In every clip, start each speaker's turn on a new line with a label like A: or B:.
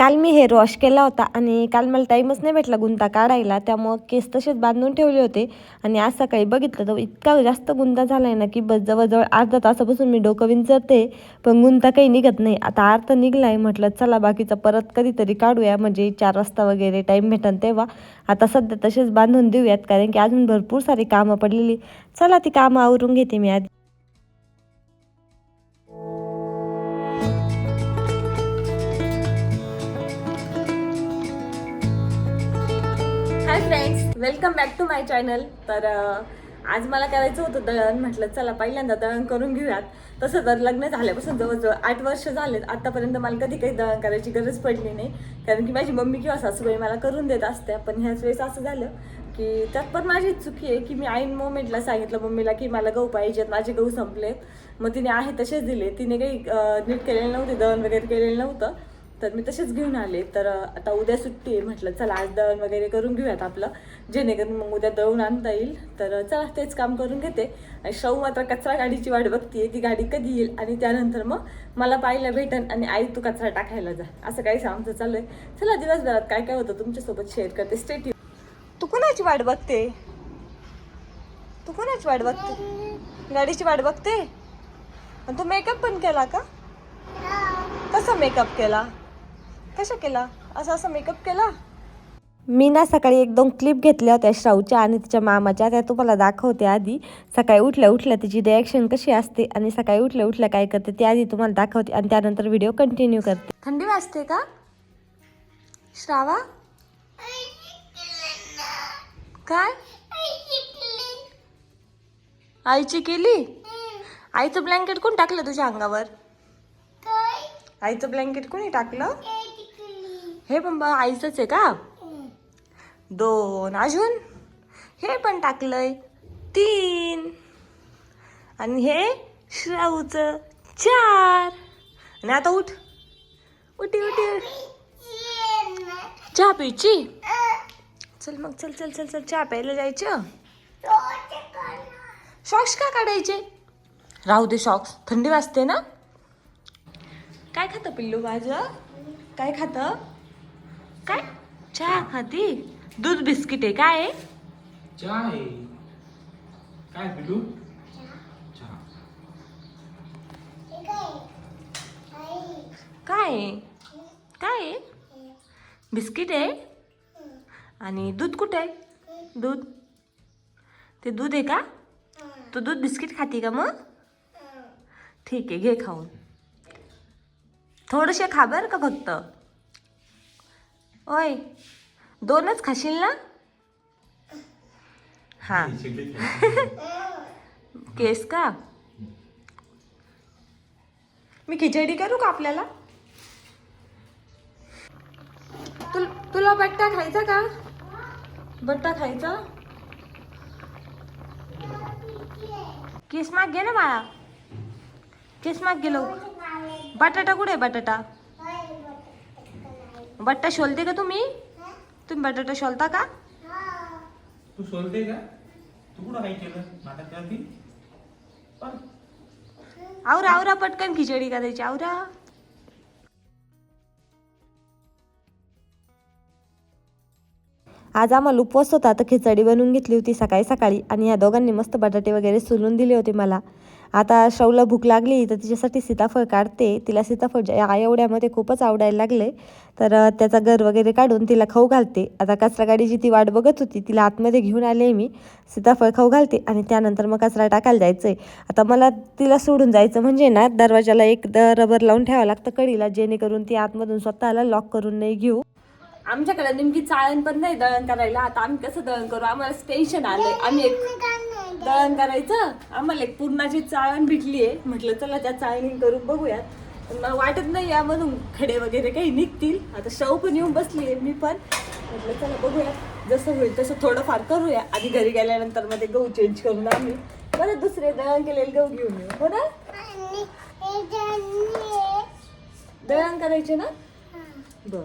A: काल मी hair wash केला होता आणि काल मला टाईमच नाही भेटला गुंता काढायला. त्यामुळं केस तसेच बांधून ठेवले होते. आणि आज सकाळी बघितलं तर इतका जास्त गुंता झाला आहे ना की बस जवळजवळ अर्धा तासापासून मी डोकं विंचरते. पण गुंता काही निघत नाही. आता अर्थ निघला आहे म्हटलं चला बाकीचा परत कधीतरी काढूया. म्हणजे चार वाजता वगैरे टाईम भेटन तेव्हा. आता सध्या तसेच बांधून देऊयात. कारण की अजून भरपूर सारी कामं पडलेली. चला ती कामं आवरून घेते मी आधी. Welcome back to my channel तर आज मला करायचं होतं दळण. म्हटलं चला पहिल्यांदा दळण करून घेऊयात. तसं तर लग्न झाल्यापासून जवळजवळ आठ वर्ष झालेत. आतापर्यंत मला कधी काही दळण करायची गरज पडली नाही. कारण की माझी मम्मी किंवा सासूबाई मला करून देत असत्या. पण ह्याच वेळेस असं झालं की त्यात पण माझी चुकी आहे की मी आईन मोमेंटला सांगितलं मम्मीला की मला गहू पाहिजेत माझे गहू संपलेत. मग तिने आहे तसेच दिले. तिने काही नीट केलेलं नव्हते दळण वगैरे केलेलं नव्हतं. तर मी तसेच घेऊन आले. तर आता उद्या सुट्टी आहे म्हटलं चला आज दळण वगैरे करून घेऊयात आपलं. जेणेकरून मग उद्या दळून आणता येईल. तर चला तेच काम करून घेते. आणि शाहू मात्र कचरा गाडीची वाट बघतीये ती गाडी कधी येईल आणि त्यानंतर मग मला पाहायला भेटन आणि आई तू कचरा टाकायला जा. असं काही आमचं चालू आहे. चला दिवसभरात काय काय होतं तुमच्यासोबत शेअर करते. स्टेट तू कोणाची वाट बघते? तू कोणाची वाट बघते? गाडीची वाट बघते? आणि तू मेकअप पण केला का? कसा मेकअप केला? कशा केला? असं असं मेकअप केला? मी ना सकाळी एक दोन क्लिप घेतल्या होत्या श्राऊच्या आणि तिच्या मामाच्या. त्या तुम्हाला दाखवते आधी. सकाळी उठल्या उठल्या तिची रिॲक्शन कशी असते आणि सकाळी उठल्या उठल्या काय करते ते आधी तुम्हाला दाखवते आणि त्यानंतर व्हिडिओ कंटिन्यू करते. थंडी वाजते का? श्रावा? काय? आईची केली? आईचं ब्लँकेट कोण टाकलं तुझ्या अंगावर? आईचं ब्लँकेट कोणी टाकलं? हे पण बा आईचंच आहे का? दोन. अजून? हे पण टाकलंय. तीन. आणि हे श्राऊचं चार. आणि आता उठ. उठी उठी चहा प्यायची? चल मग चल चल चल चल. चहा प्यायला जायचं? शॉक्स का काढायचे? राहू दे शॉक्स थंडी वाजते ना? काय खातं पिल्लू माझं? काय खातं? काय? चहा खाती दूध बिस्किट आहे काय आहे?
B: काय पिलू? चहा.
A: काय आहे? काय आहे? बिस्किट आहे? आणि दूध कुठे आहे? दूध. ते दूध आहे का? तू दूध बिस्किट खाती का मग? ठीक आहे घे खाऊन. थोडेसे खा बरं का फक्त? ओय दोनच खाशील ना? हां. केस का? मी खिचडी करू का आपल्याला? तुल तुला बट्टा खायचा का? बट्टा खायचा? केस माग घे ना बाळा. केस माग गेलो बटाटा कुठे आहे बटाटा? बट्टा शोलते का तुम्ही? तुम्ही बटाटा शोलता का?
B: तू सोलते का? तू कुठं काय केलं? नाटक करती? पण
A: आवरा आवरा पटकन खिचडी करायची आवरा. आज आम्हाला उपवास होता तर खिचडी बनवून घेतली होती सकाळी सकाळी आणि या दोघांनी मस्त बटाटे वगैरे सोलून दिले होते मला. आता शौला भूक लागली तर तिच्यासाठी सीताफळ काढते. तिला सीताफळ ज्या- या एवढ्यामध्ये खूपच आवडायला लागले. तर त्याचा गर वगैरे काढून तिला खाऊ घालते. आता कचरा गाडीची ती वाट बघत होती. तिला आतमध्ये घेऊन आले मी. सीताफळ खाऊ घालते आणि त्यानंतर मग कचरा टाकायला जायचं आहे आता मला तिला सोडून जायचं म्हणजे ना दरवाजाला एक रबर लावून ठेवावं लागतं कडीला जेणेकरून ती आतमधून स्वतःला लॉक करून नाही घेऊ. आमच्याकडे नेमकी चाळण पण नाही दळण करायला. आता आम्ही कसं दळण करू? आम्हाला टेन्शन आलंय. आम्ही एक दळण करायचं. आम्हाला एक पूर्णाची चाळण भेटली आहे म्हटलं चला त्या चाळणी करून बघूयात. वाटत नाही यामधून खडे वगैरे काही निघतील. आता शव पण येऊन बसली आहे मी पण. म्हटलं चला बघूयात. जसं होईल तसं थोडंफार करूया. आधी घरी गेल्यानंतरमध्ये गहू चेंज करून आम्ही परत दुसरे दळण केलेले गहू घेऊन येऊ. हो ना? दळण करायचे ना? बर.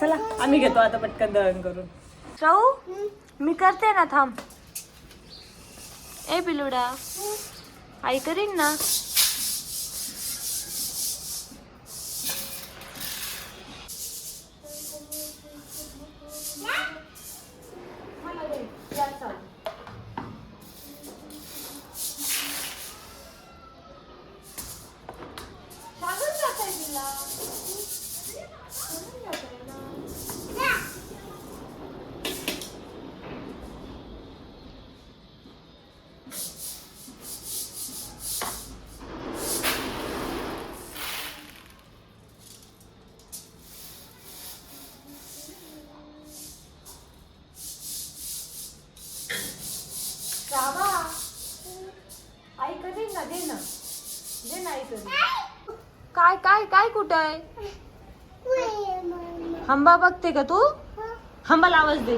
A: चला आम्ही घेतो आता पटकन दळण करून. शाहू मी करते ना थांब. ए पिलुडा आई करीन ना? कुठं आहे? हंबा बघते का तू? हंबाला आवाज दे.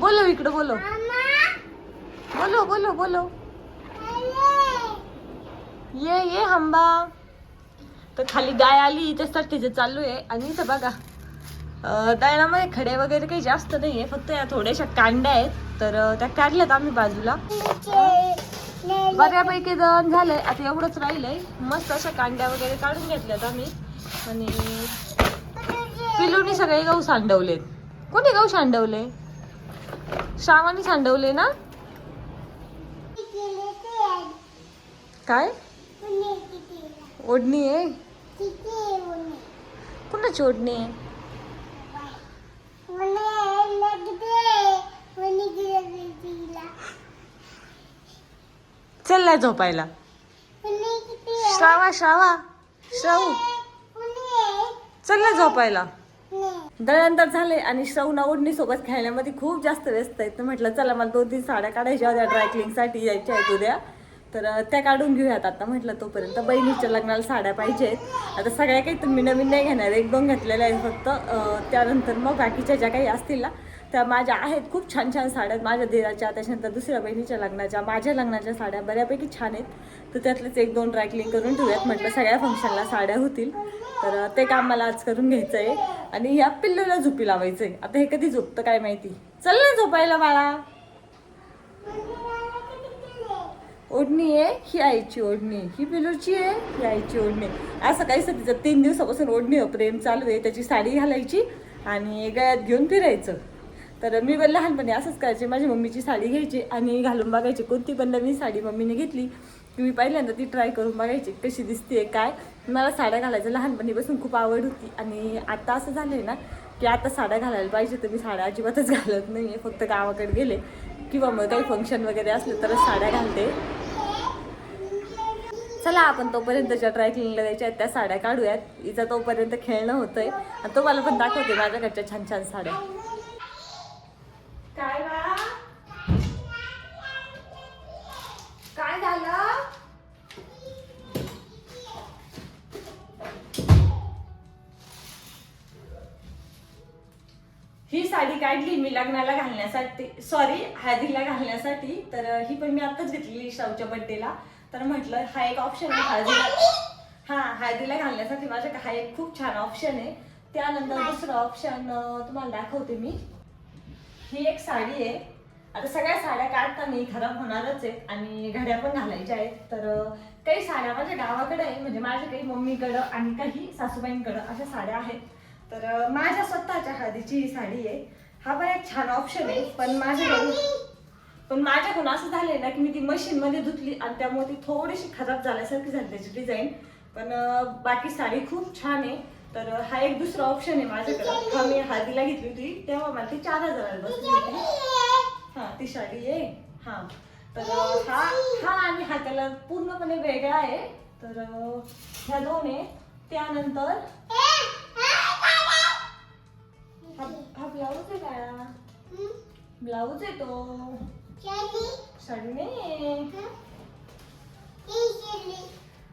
A: बोलो इकडं बोलो बोलो बोलो बोलो ये ये हंबा. तर खाली गाय आली त्याच्यासाठी तिथे चालू आहे. आणि इथं बघा दळणामध्ये खडे वगैरे काही जास्त नाही आहे फक्त या थोड्याशा कांड्या आहेत. तर त्या काढल्यात आम्ही बाजूला. बऱ्यापैकी दळण झालंय. आता एवढंच राहिलंय. मस्त अशा कांड्या वगैरे काढून घेतल्यात आम्ही. आणि पिलूनी सगळे गहू सांडवलेत. कोणी गहू सांडवले? श्रावणी सांडवले ना? काय? ओढणी आहे? कुणाची ओढणी आहे? चल झोपायला. श्रावा श्रावा श्रावू. चल ना झोपायला. दळणतर झाले आणि श्रवणा ओढणी सोबत खेळण्यामध्ये खूप जास्त व्यस्त आहेत तर म्हटलं चला मला दोन तीन साड्या काढायच्या होत्या ड्रायक्लिंगसाठी यायच्या आहेत उद्या. तर त्या काढून घेऊयात आता. म्हटलं तोपर्यंत बहिणीच्या लग्नाला साड्या पाहिजेत आता सगळ्या काही तुम्ही नवीन नाही घेणार. एक दोन घेतलेल्या आहेत फक्त. त्यानंतर मग बाकीच्या ज्या काही असतील ना तर माझ्या आहेत खूप छान छान साड्या माझ्या देराच्या त्याच्यानंतर दुसऱ्या बहिणीच्या लग्नाच्या. माझ्या लग्नाच्या साड्या बऱ्यापैकी छान आहेत. तर त्यातलेच एक दोन ड्रायक्लिंग करून ठेवूयात. म्हटलं सगळ्या फंक्शनला साड्या होतील. तर ते काम मला आज करून घ्यायचं आहे आणि या पिल्लूला झोपी लावायचं आहे आता हे कधी झोपतं काय माहिती? चल ना झोपायला बाळा. ओढणी आहे. ही आईची ओढणी आहे. ही पिलूची आहे. ही आईची ओढणी असं काहीच नाही तिचं तीन दिवसापासून ओढणी प्रेम चालू आहे. त्याची साडी घालायची आणि गळ्यात घेऊन फिरायचं. तर मी पण लहानपणी असंच करायचे. माझी मम्मीची साडी घ्यायची आणि घालून बघायची. कोणती पण नवीन साडी मम्मीने घेतली की मी पहिल्यांदा ती ट्राय करून बघायची कशी दिसते काय. मला साड्या घालायचं लहानपणीपासून खूप आवड होती. आणि आता असं झालं आहे ना की आता साड्या घालायला पाहिजे तर मी साड्या अजिबातच घालत नाही आहे फक्त गावाकडे गेले. किंवा मग काही फंक्शन वगैरे असलं तरच साड्या घालते. चला आपण तोपर्यंत ज्या ट्रायक्लिंगला द्यायच्या आहेत त्या साड्या काढूयात. हिचं तोपर्यंत खेळणं होतंय. आणि तो मला पण दाखवते माझ्याकडच्या छान छान साड्या. काय बाळा काय झालं? ही साडी काढली मी लग्नाला घालण्यासाठी. सॉरी हळदीला घालण्यासाठी. तर ही पण मी आताच घेतलेली शाहूच्या बर्थडेला तर म्हटलं हा एक ऑप्शन आहे हळदीला. हा हळदीला घालण्यासाठी माझ्या हा एक खूप छान ऑप्शन आहे. त्यानंतर दुसरं ऑप्शन तुम्हाला दाखवते मी. ही एक साडी आहे. आता सगळ्या साड्या काढताना खराब होणारच आहेत आणि घड्या पण घालायच्या आहेत. तर काही साड्या माझ्या गावाकडे आहे म्हणजे माझ्या काही मम्मीकडं आणि काही सासूबाईंकडं अशा साड्या आहेत. तर माझ्या स्वतःच्या हळदीची ही साडी आहे. हा पण एक छान ऑप्शन आहे पण माझ्या पण माझ्याकडून असं झालंय ना की मी ती मशीनमध्ये धुतली आणि त्यामुळे ती थोडीशी खराब झाल्यासारखी झाली त्याची डिझाईन पण बाकी साडी खूप छान आहे. तर हा एक दुसरा ऑप्शन आहे माझ्याकडे. हा मी हळदीला घेतली होती. तेव्हा मला ती चार हजाराला बसली होती. हा ती साडी आहे हा. तर हा हा आणि हा कलर पूर्णपणे वेगळा आहे. तर ह्या दोन आहे. त्यानंतर हा हा ब्लाऊज आहे का? ब्लाऊज आहे तो. साडी नाही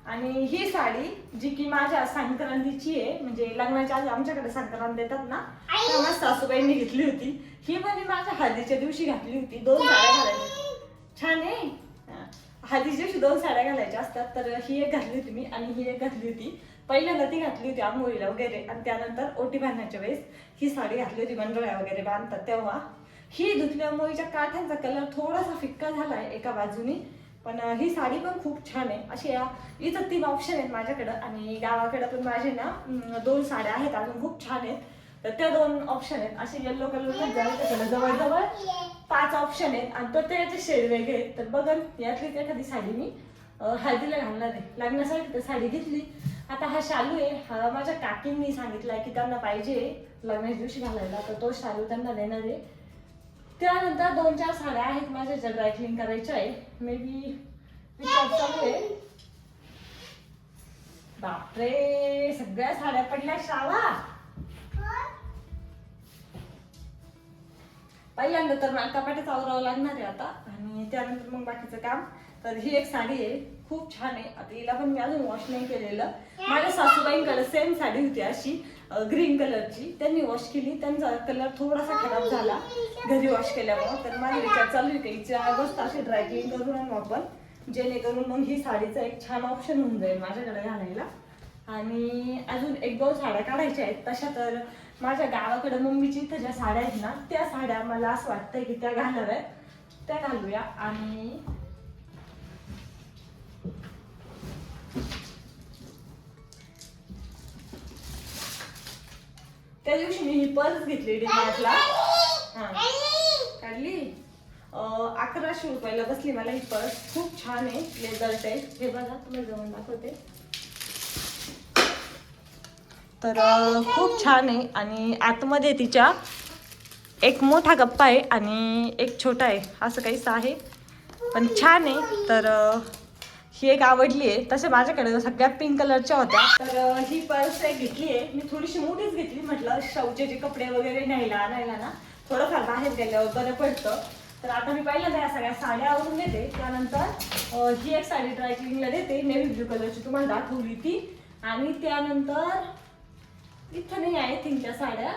A: आणि ही साडी जी की माझ्या संक्रांतीची आहे म्हणजे लग्नाच्या आधी आमच्याकडे संक्रांत देतात ना तेव्हा सासूबाईंनी घेतली होती. ही पण मी माझ्या हळदीच्या दिवशी घातली होती. दोन साड्या घालायच्या. छान आहे. हळदीच्या दिवशी दोन साड्या घालायच्या असतात तर ही एक घातली होती मी आणि ही एक घातली होती. पहिल्यांदा ती घातली होती आंघोळीला वगैरे आणि त्यानंतर ओटी बांधण्याच्या वेळेस ही साडी घातली होती मंडळ्या वगैरे बांधतात तेव्हा. ही धुतल्यामुळेच्या काठांचा कलर थोडासा फिक्का झालाय एका बाजूनी पण ही साडी पण खूप छान आहे. अशी या इथं तीन ऑप्शन आहेत माझ्याकडं आणि गावाकडं पण माझे ना दोन साड्या आहेत अजून खूप छान आहेत. तर त्या दोन ऑप्शन आहेत. असे येल्लो कलर जवळजवळ पाच ऑप्शन आहेत. आणि प्रत्येकाचे शेड वेगळे आहेत. तर बघन यातलीच एखादी साडी मी हळदीला घालणार आहे. लग्नासाठी तर साडी घेतली. आता हा शालू आहे. हा माझ्या काकींनी सांगितला की त्यांना पाहिजे लग्नाच्या दिवशी घालायला. तर तो शालू त्यांना देणार आहे. त्यानंतर दोन चार साड्या आहेत माझ्या ज्या क्लीन करायच्या आहे मे बी चालू आहे बापरे सगळ्या साड्या पडल्या शाळा पहिल्यांदा तर मला कपाटच आवरावं लागणार आहे आता. आणि त्यानंतर मग बाकीचं काम. तर ही एक साडी आहे. खूप छान आहे. आता हिला पण मी अजून वॉश नाही केलेलं. माझ्या सासूबाईंकडे सेम साडी होती अशी ग्रीन कलरची त्यांनी वॉश केली. त्यांचा कलर थोडासा खराब झाला घरी वॉश केल्यामुळं. तर माझा विचार चालू आहे की हिच्या मस्त अशी ड्रायक्लीन करून आणू आपण. जेणेकरून मग ही साडीचा एक छान ऑप्शन होऊन जाईल माझ्याकडे घालायला. आणि अजून एक दोन साड्या काढायच्या आहेत. तशा तर माझ्या गावाकडे मम्मीची इथं ज्या साड्या आहेत ना त्या साड्या मला असं वाटतंय की त्या घालाव्यात त्या घालूया. आणि त्या दिवशी मी ही पर्स घेतली डिमार्टला हा. काढली. अकराशे रुपयाला बसली मला ही पर्स खूप छान आहे लेदर टाईप हे बघा तुम्हाला जाऊन दाखवते. तर खूप छान आहे आणि आतमध्ये तिच्या एक मोठा गप्पा आहे आणि एक छोटा आहे. असं काहीच आहे. पण छान आहे. तर ही एक आवडली आहे. तसे माझ्याकडे सगळ्या पिंक कलरच्या होत्या. तर ही पर्स एक घेतली आहे. मी थोडीशी मोठीच घेतली. म्हटलं शौचे जे कपडे वगैरे न्यायला न्यायला ना थोडंफार बाहेर गेल्यावर बरं पडतं. तर आता मी पहिल्यांदा या सगळ्या साड्या आवरून देते त्यानंतर ही एक साडी ड्रायक्लिंगला देते. नेव्ही ब्ल्यू कलरची तुम्हाला दाखवली ती. आणि त्यानंतर इथं नाही आहे तीनच्या साड्या.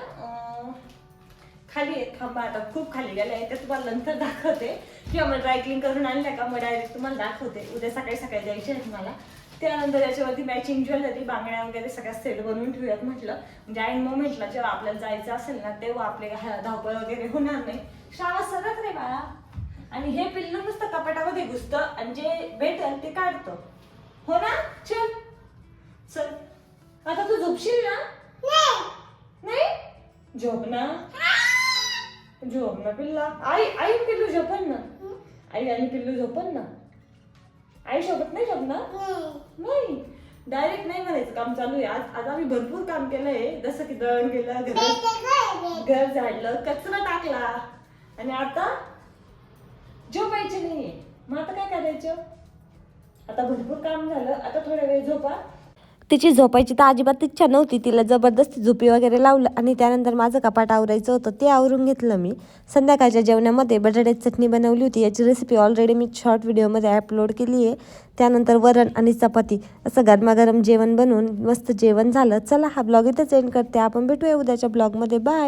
A: खाली आहेत थांबा आता खूप खाली गेल्या आहेत त्या तुम्हाला नंतर दाखवते. किंवा मग ड्रायक्लिंग करून आणल्या का मग डायरेक्ट तुम्हाला दाखवते. उद्या सकाळी सकाळी द्यायचे आहेत मला. त्यानंतर याच्यावरती मॅचिंग ज्वेलरी बांगड्या वगैरे सगळ्या सेट बनवून ठेवूयात म्हटलं. म्हणजे ऐन मोमेंटला जेव्हा आपल्याला जायचं असेल ना तेव्हा आपले धावपळ वगैरे होणार नाही. शाळा सरत रे बाळा. आणि हे पिल्लू नुसतं कपाटामध्ये घुसतं आणि जे भेटेल ते काढतं. हो ना चल. चल. आता तू झोपशील ना? नाही. झोप ना. झोप ना पिल्ला आई आई पिल्लू झोपन ना आई आणि पिल्लू झोपन ना आई सोबत नाही झोपणार नाही डायरेक्ट नाही म्हणायचं काम चालू आहे. आज आज आम्ही भरपूर काम केलंय. जसं की दळण केलं घर घर झाडलं कचरा टाकला. आणि आता? झोपायचे नाहीये. मग आता काय करायचं? आता भरपूर काम झालं. आता थोडा वेळ झोपा.
C: तिची झोपायची तर अजिबात इच्छा नव्हती. तिला जबरदस्ती झोपी वगैरे लावलं आणि त्यानंतर माझं कपाट आवरायचं होतं. ते आवरून घेतलं मी. संध्याकाळच्या जेवणामध्ये बटाट्याची चटणी बनवली होती. याची रेसिपी ऑलरेडी मी शॉर्ट व्हिडिओमध्ये अपलोड केली आहे. त्यानंतर वरण आणि चपाती असं गरमागरम जेवण बनवून मस्त जेवण झालं. चला हा ब्लॉग इथंच एंड करते. आपण भेटूया उद्याच्या ब्लॉगमध्ये बाय